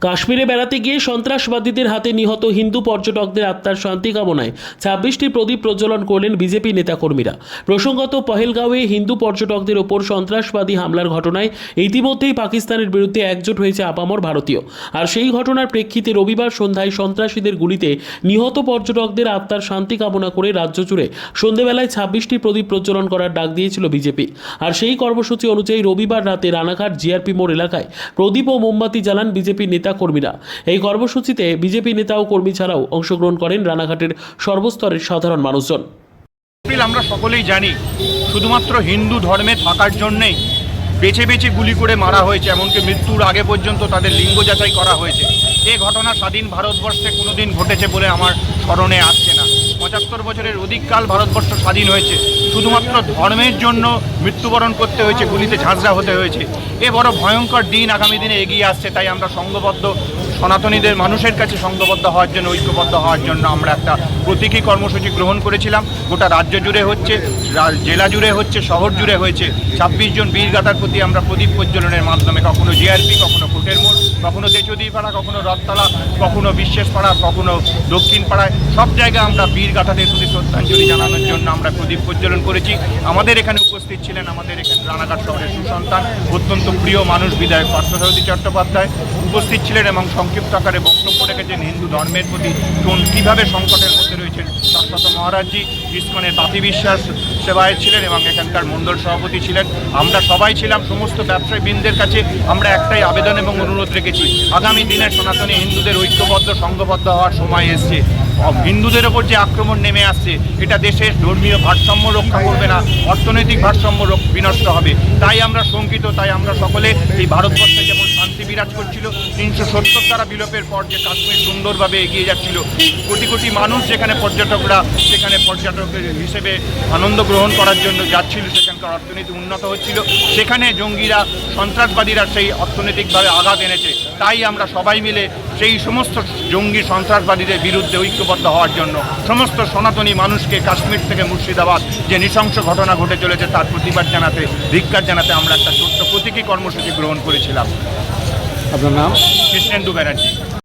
কাশ্মীরে বেড়াতে গিয়ে সন্ত্রাসবাদীদের হাতে নিহত হিন্দু পর্যটকদের আত্মার শান্তি কামনায় ছাব্বিশটি প্রদীপ প্রজ্বলন করলেন বিজেপি নেতাকর্মীরা। প্রসঙ্গত, পহেলগাঁওয়ে হিন্দু পর্যটকদের ওপর সন্ত্রাসবাদী হামলার ঘটনায় ইতিমধ্যেই পাকিস্তানের বিরুদ্ধে একজোট হয়েছে আপামর ভারতীয়। আর সেই ঘটনার প্রেক্ষিতে রবিবার সন্ধ্যায় সন্ত্রাসীদের গুলিতে নিহত পর্যটকদের আত্মার শান্তি কামনা করে রাজ্য জুড়ে সন্ধেবেলায় ছাব্বিশটি প্রদীপ প্রজ্বলন করার ডাক দিয়েছিল বিজেপি। আর সেই কর্মসূচি অনুযায়ী রবিবার রাতে রানাঘাট জিআরপি মোড় এলাকায় প্রদীপ ও মোমবাতি জ্বালান বিজেপি নেতা কর্মীরা। এই কর্মসূচিতে বিজেপি নেতা ও কর্মী ছাড়াও অংশগ্রহণ করেন রানাঘাটের সর্বস্তরের সাধারণ মানুষজন। আমরা সকলেই জানি, শুধুমাত্র হিন্দু ধর্মে থাকার জন্যেই বেছে বেছে গুলি করে মারা হয়েছে, এমনকি মৃত্যুর আগে পর্যন্ত তাদের লিঙ্গ যাচাই করা হয়েছে। এ ঘটনা স্বাধীন ভারতবর্ষে কোনোদিন ঘটেছে বলে আমার স্মরণে আসছে না। পঁচাত্তর বছরের অধিককাল ভারতবর্ষ স্বাধীন হয়েছে। শুধুমাত্র ধর্মের জন্য মৃত্যুবরণ করতে হয়েছে, গুলিতে ঝাঁঝরা হতে হয়েছে। এ বড় ভয়ঙ্কর দিন আগামী দিনে এগিয়ে আসছে, তাই আমরা সংঘবদ্ধ সনাতনীদের মানুষের কাছে সংঘবদ্ধ হওয়ার জন্য, ঐক্যবদ্ধ হওয়ার জন্য আমরা একটা প্রতীকী কর্মসূচি গ্রহণ করেছিলাম। গোটা রাজ্য জুড়ে হচ্ছে জেলা জুড়ে হচ্ছে, শহর জুড়ে হয়েছে। ছাব্বিশ জন বীরগাতার প্রতি আমরা প্রদীপ প্রজ্বলনের মাধ্যমে কখনো জিআরপি কখনো কোটের মোড়। কখনো দেচুদি পাড়া, কখনো রথতলা, কখনো বিশ্বেষ পাড়া, কখনো দক্ষিণ পাড়ায়। সব জায়গায় আমরা বীরগাথাদের প্রতি শ্রদ্ধাঞ্জলি জানানোর জন্য আমরা প্রদীপ প্রজ্বলন করেছি। আমাদের এখানে উপস্থিত ছিলেন আমাদের এখানে রানাঘাট শহরের সুসন্তান, অত্যন্ত প্রিয় মানুষ, বিধায়ক পার্থসারথী চট্টোপাধ্যায়। উপস্থিত ছিলেন এবং সংক্ষিপ্ত আকারে বক্তব্য রেখেছেন হিন্দু ধর্মের প্রতি। কোন কীভাবে সংকটের মধ্যে রয়েছেন শাশ্বত মহারাজজি, ইস্কনের বাপি বিশ্বাস সেবায় ছিলেন এবং এখানকার মণ্ডল সভাপতি ছিলেন। আমরা সবাই ছিলাম, সমস্ত ব্যবসায়ীবৃন্দের কাছে আমরা একটাই আবেদন এবং অনুরোধ রেখেছি। আগামী দিনে সনাতনী হিন্দুদের ঐক্যবদ্ধ, সংঘবদ্ধ হওয়ার সময় এসছে। হিন্দুদের ওপর যে আক্রমণ নেমে আসছে, এটা দেশের ধর্মীয় ভারসাম্য রক্ষা করবে না, অর্থনৈতিক ভারসাম্য বিনষ্ট হবে। তাই আমরা শঙ্কিত, তাই আমরা সকলে এই ভারতবর্ষে বিরাজ করছিল। তিনশো সত্তর তারা বিলোপের পর যে কাশ্মীর সুন্দরভাবে এগিয়ে যাচ্ছিল, কোটি কোটি মানুষ যেখানে পর্যটকরা, সেখানে পর্যটকের হিসেবে আনন্দ গ্রহণ করার জন্য যাচ্ছিল, সেখানকার অর্থনীতি উন্নত হচ্ছিল। সেখানে জঙ্গিরা, সন্ত্রাসবাদীরা সেই অর্থনৈতিকভাবে আঘাত এনেছে। তাই আমরা সবাই মিলে সেই সমস্ত জঙ্গি সন্ত্রাসবাদীদের বিরুদ্ধে ঐক্যবদ্ধ হওয়ার জন্য সমস্ত সনাতনী মানুষকে কাশ্মীর থেকে মুর্শিদাবাদ যে নৃশংস ঘটনা ঘটে চলেছে তার প্রতিবাদ জানাতে, ধিক্কার জানাতে আমরা একটা ছোট্ট প্রতীকী কর্মসূচি গ্রহণ করেছিলাম। আপনার নাম? কৃষ্ণেন্দু ব্যানার্জি।